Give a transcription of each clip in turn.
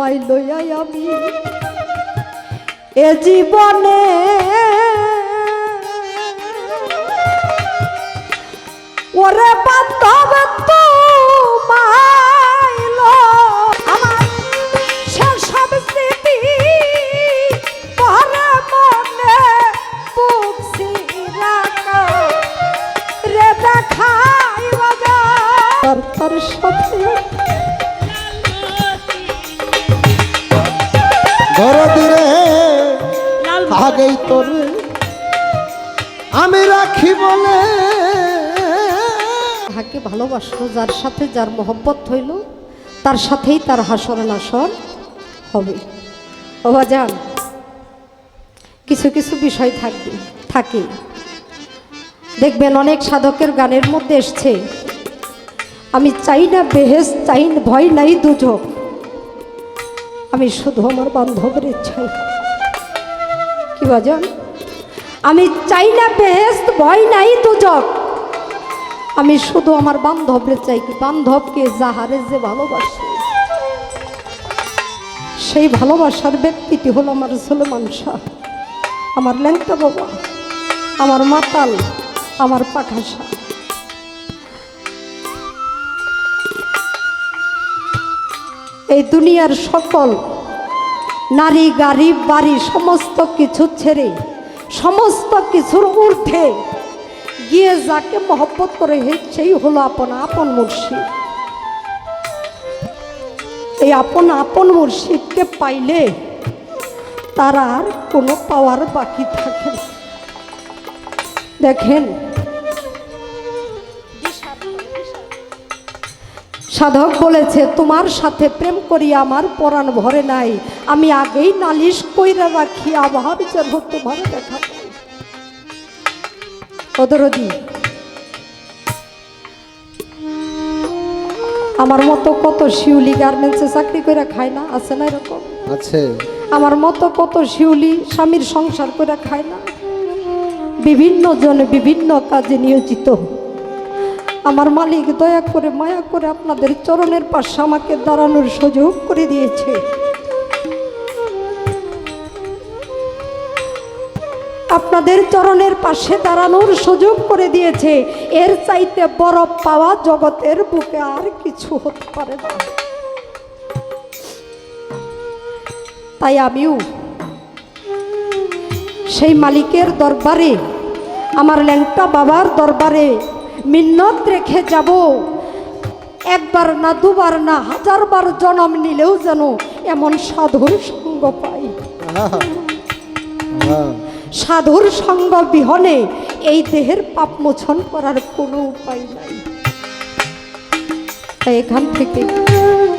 তোমায় লইয়াই আমি এ জীবনে। ওরে বান্ধব তোমায় দরদিরে আগেই তোর আমি রাখি বলে। তাহাকে ভালোবাসলো যার সাথে যার মহব্বত হইল তার সাথেই তার হাসর নাসর হবে। বাবা যান কিছু কিছু বিষয় থাকবে থাকে। দেখবেন অনেক সাধকের গানের মধ্যে এসছে আমি চাই না বেহেস চাই ভয় নাই দুজক আমি শুধু আমার বান্ধবের চাই কি বাজান আমি চাই না বেহেস্ত ভয় নাই দুজক। আমি শুধু আমার বান্ধবরে চাই কি বান্ধবকে যাহারে যে ভালোবাসে। সেই ভালোবাসার ব্যক্তিটি হলো আমার সুলেমান শাহ। আমার ল্যাংটা বাবা, আমার মাতাল, আমার পাঠাশা এই দুনিয়ার সকল নারী, গাড়ি, বাড়ি, সমস্ত কিছু ছেড়ে, সমস্ত কিছুর ঊর্ধ্বে গিয়ে যাকে মহব্বত করে সেই হলো আপন আপন মুর্শিদ। এই আপন আপন মুর্শিদকে পাইলে তার আর কোনো পাওয়ার বাকি থাকে দেখেন সাধক বলেছে তোমার সাথে প্রেম করি আমার পরাণ ভরে নাই। আমি আগেই নালিশ কইরা রাখি আবার যেন তোমার দেখা অদরদি আমার মতো কত শিউলি গার্মেন্টসে চাকরি করে খায় না? আছে না এরকম? আছে। আমার মতো কত শিউলি স্বামীর সংসার করে খায় না? বিভিন্ন জনে বিভিন্ন কাজে নিয়োজিত আমার মালিক দয়া করে মায়া করে আপনাদের চরণের পাশে আমাকে দাঁড়ানোর সুযোগ করে দিয়েছে। আপনাদের চরণের পাশে দাঁড়ানোর সুযোগ করে দিয়েছে। এর চাইতে বরফ পাওয়া জগতের বুকে আর কিছু হতে পারে না। তাই আমিও সেই মালিকের দরবারে, আমার ল্যাংটা বাবার দরবারে মিন্নত রেখে যাব। একবার না দুবার না হাজারবার জন্ম নিলেও যেন এমন সাধুর সঙ্গ পাই। হ্যাঁ। সাধুর সঙ্গ বিহনে এই দেহের পাপ মোচন করার কোনো উপায় নাই। তাই এখান থেকে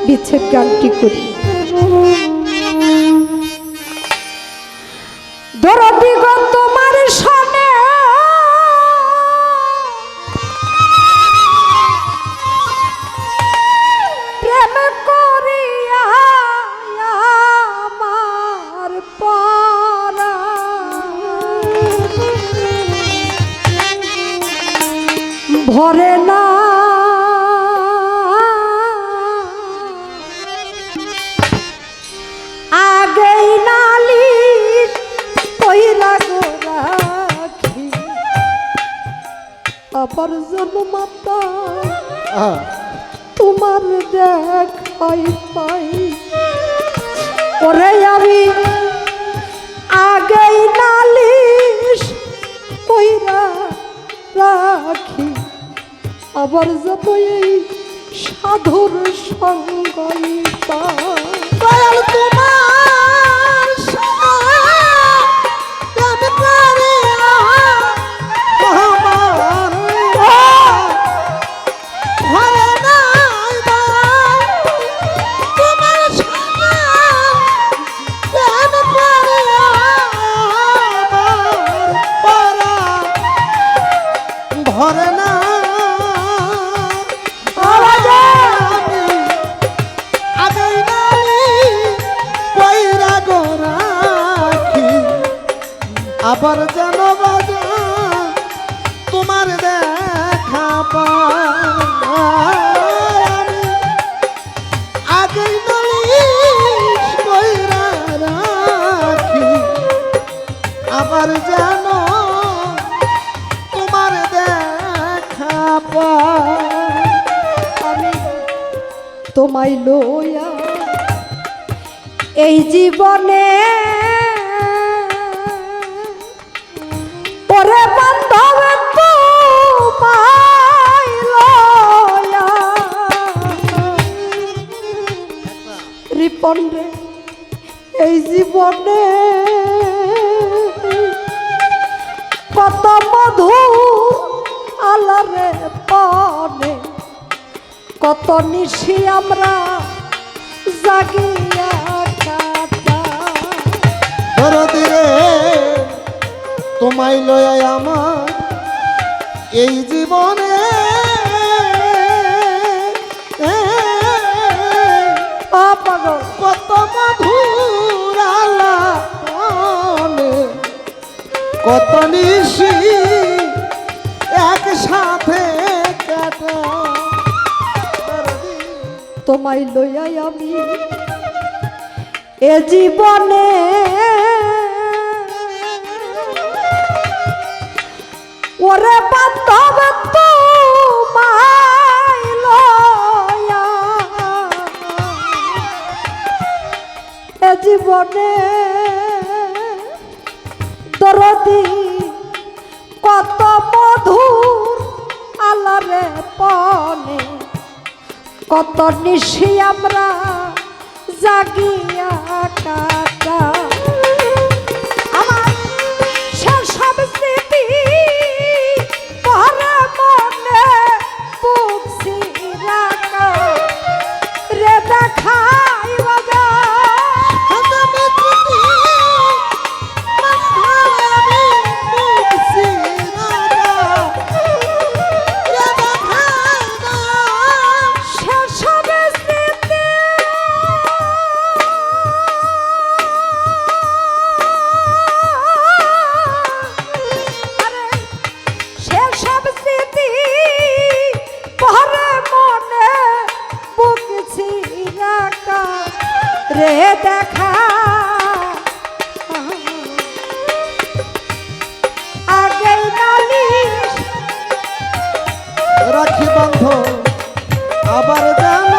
বিচ্ছেদ গানটি করি। ভরে না। আগেই নালিশ কইরা গো রাখি। আবার জন্মাতা। তোমার দেখাই পাই। ওরে আমি আগেই আবার যত এই সাধুর সঙ্গ তোমার আবার যেন তোমার দেখা আমি তোমায় লইয়া এই জীবনে রিপন এই জীবনে কত মধু আলারে পানে, কত নিশি আমরা জাগিয়া কাটা। দরদি রে, তোমায় লয় আমার এই জীবনে কত নিশি একসাথে তোমায় লইয়াই আমি এ জীবনে ওরে বান্ধব তোমায় জীবনে দরদি কত মধুর আলারে পনে কত নিশি আমরা জাগিয়া কাটা রে দেখা। আগে নালিশ রাখি বন্ধ আবার জানো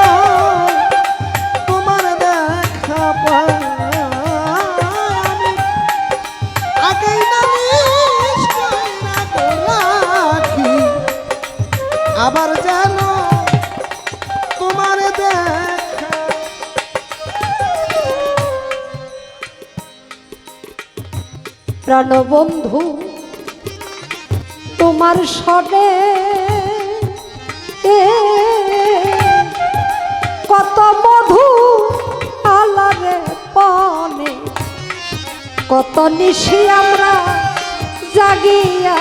প্রাণবন্ধু তোমার সবে কত মধু আলারে পনে কত নিশি আমরা জাগিয়া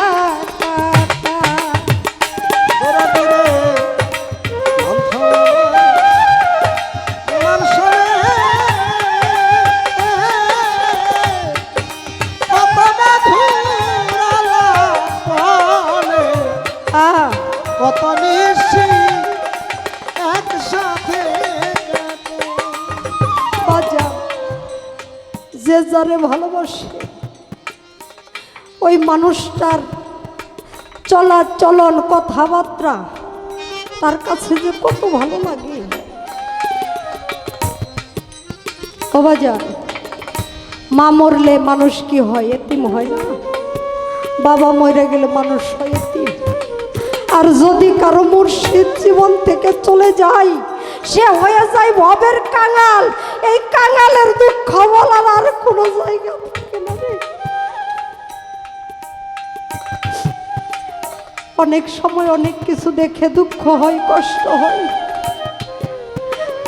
মানুষটার চলা চলন কথাবার্তা, তার কাছে যে কত ভালো লাগে। মা মরলে মানুষ কি হয়? এতিম হয় না। বাবা মরে গেলে মানুষ হয় এতিম। আর যদি কারও মুর্শিদ জীবন থেকে চলে যায়, সে হয়ে যায় ভবের কাঙাল। এই কাঙালের দুঃখ বলার আর কোনো জায়গা অনেক সময় অনেক কিছু দেখে দুঃখ হয়, কষ্ট হয়।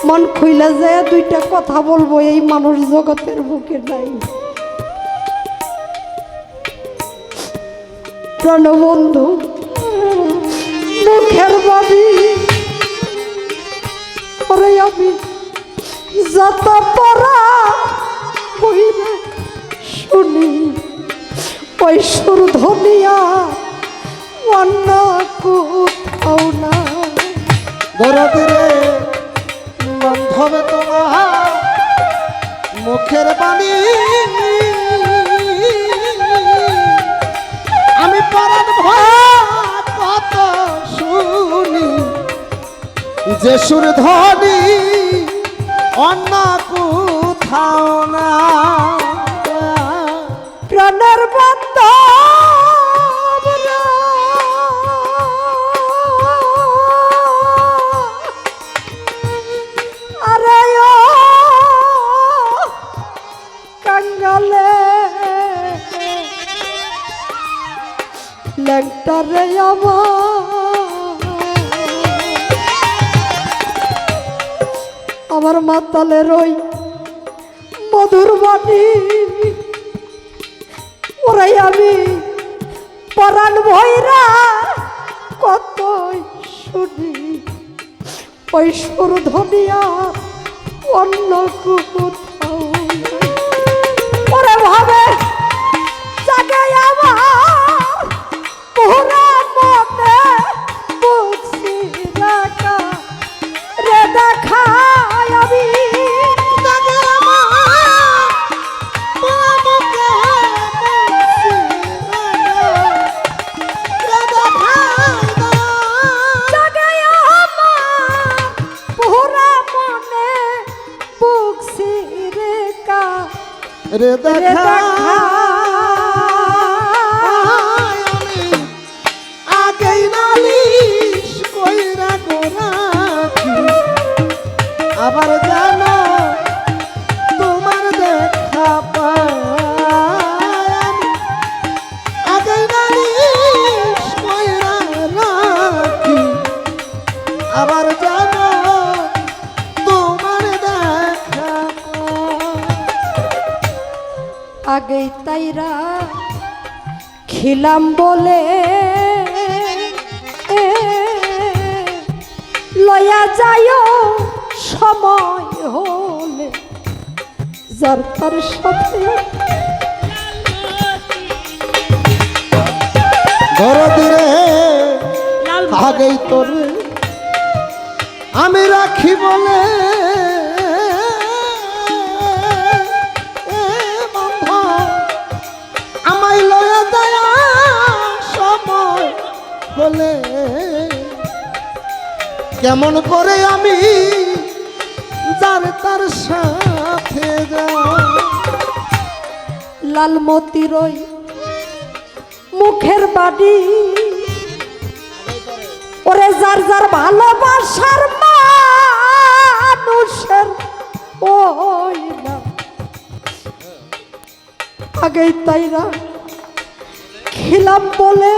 মন খুইলা যায় দুইটা কথা বলব, এই মানুষ জগতের বুকে নাই। প্রাণবন্ধু, মুখের বাবি পরে আমি যত হইলে শুনি সুর ধনিয়া অন্য কোথাও না দরদি মুখের বাণী। পরাণ ভরা কত শুনি যে সুর ধ্বনি অন্য কোথাও আমার মাতালের ওই মধুর বাণী ওরাই আমি পরাণ ভৈরা কত শুনি। ওই সুর ধনিয়া অন্য কোথাও। ওরে ভাবে আমার রে দেখা আমি। আগেই নালিশ কইরা গোরাখি আবার জানো আগেই তাইরা খিলাম বলে লয়া যায় সময় হলে যার তার সাথে দরদিরে আগেই তোর আমি রাখি বলে বলে, কেমন করে আমি যার তার সাথে যাই? লালমতির ওই মুখের বাড়ি। ওরে যার যার ভালোবাসার মানুষের ওই না। আগেই তাইরা খিলাম বলে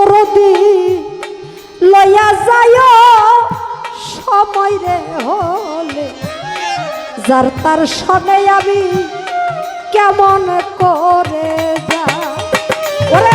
দরদি লয়া যায় সময় রে হলে। যার তার সনে আমি কেমন করে যা ওরে